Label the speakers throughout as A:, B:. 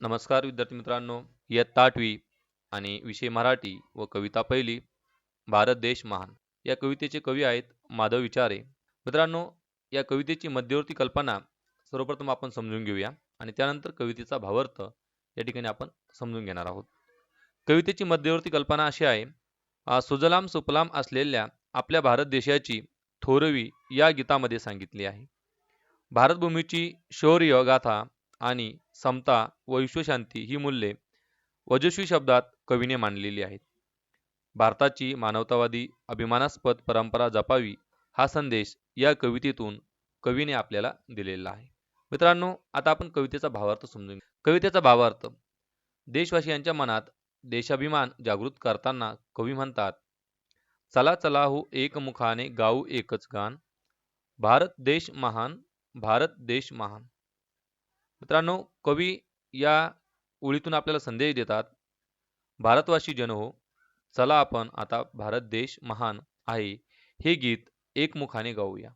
A: नमस्कार विद्यार्थी मित्रांनो इयत्ता आठवी आणि विषय मराठी व कविता पहिली भारत देश महान. या कवितेचे कवी आहेत माधव विचारे. मित्रांनो या कवितेची मध्यवर्ती कल्पना सर्वप्रथम आपण समजून घेऊया आणि त्यानंतर कवितेचा भावार्थ या ठिकाणी आपण समजून घेणार आहोत. कवितेची मध्यवर्ती कल्पना अशी आहे सुजलाम सुपलाम असलेल्या आपल्या भारत देशाची थोरवी या गीतामध्ये सांगितली आहे. भारतभूमीची शौर्य गाथा आणि समता व विश्वशांती ही मूल्ये वजस्वी शब्दात कवीने मांडलेली आहेत. भारताची मानवतावादी अभिमानास्पद परंपरा जपावी हा संदेश या कवितेतून कवीने आपल्याला दिलेला आहे. मित्रांनो आता आपण कवितेचा भावार्थ समजून कवितेचा भावार्थ देशवासियांच्या मनात देशाभिमान जागृत करताना कवी म्हणतात चला चला हो एकमुखाने गाऊ एकच गान. भारत देश महान भारत देश महान. मित्रांनो कवी या ओळीतून आपल्याला संदेश देतात भारतवासी जन हो चला आपण आता भारत देश महान आहे हे गीत एकमुखाने गाऊया.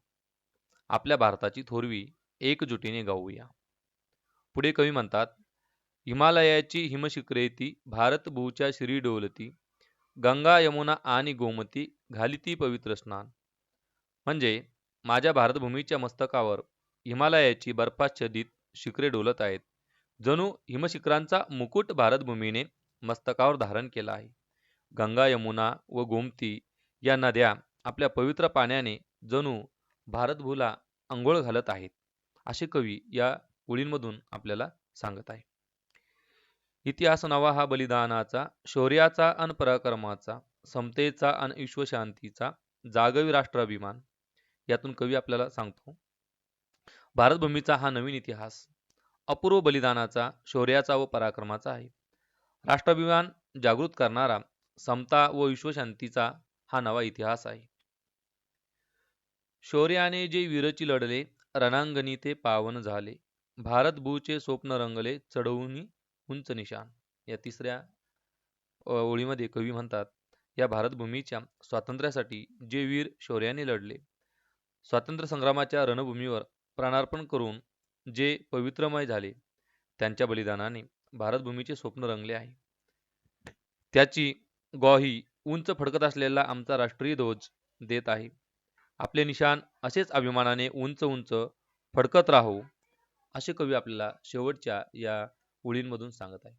A: आपल्या भारताची थोरवी एकजुटीने गाऊया. पुढे कवी म्हणतात हिमालयाची हिमशिखरे भारतभूच्या भारत भूच्या श्री डोलती गंगा यमुना आणि गोमती घालिती पवित्र स्नान. म्हणजे माझ्या भारतभूमीच्या मस्तकावर हिमालयाची बर्फाच्छदित शिखरे डोलत आहेत. जणू हिमशिखरांचा मुकुट भारतभूमीने मस्तकावर धारण केला आहे. गंगा यमुना व गोमती या नद्या आपल्या पवित्र पाण्याने जणू भारतभूला अंघोळ घालत आहेत असे कवी या ओळींमधून आपल्याला सांगत आहे. इतिहास नवा हा बलिदानाचा शौर्याचा अन पराक्रमाचा समतेचा अन विश्वशांतीचा जागवी राष्ट्राभिमान यातून कवी आपल्याला सांगतो भारतभूमीचा हा नवीन इतिहास अपूर्व बलिदानाचा शौर्याचा व पराक्रमाचा आहे. राष्ट्राभिमान जागृत करणारा समता व विश्वशांतीचा हा नवा इतिहास आहे. शौर्याने जे वीरची लढले रणांगणी ते पावन झाले. भारत भूचे स्वप्न रंगले चढवून उंच निशान या तिसऱ्या ओळीमध्ये कवी म्हणतात या भारतभूमीच्या स्वातंत्र्यासाठी जे वीर शौर्याने लढले स्वातंत्र्य संग्रामाच्या रणभूमीवर प्राणार्पण करून जे पवित्रमय झाले त्यांच्या बलिदानाने भारतभूमीचे स्वप्न रंगले आहे. त्याची ग्वाही उंच फडकत असलेला आमचा राष्ट्रीय ध्वज देत आहे. आपले निशान असेच अभिमानाने उंच उंच फडकत राहू असे कवी आपल्याला शेवटच्या या ओळींमधून सांगत आहे.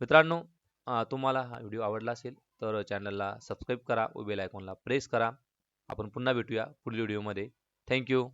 A: मित्रांनो तुम्हाला हा व्हिडिओ आवडला असेल तर चॅनलला सबस्क्राईब करा व बेल आयकॉनला प्रेस करा. आपण पुन्हा भेटूया पुढील व्हिडिओमध्ये. थँक्यू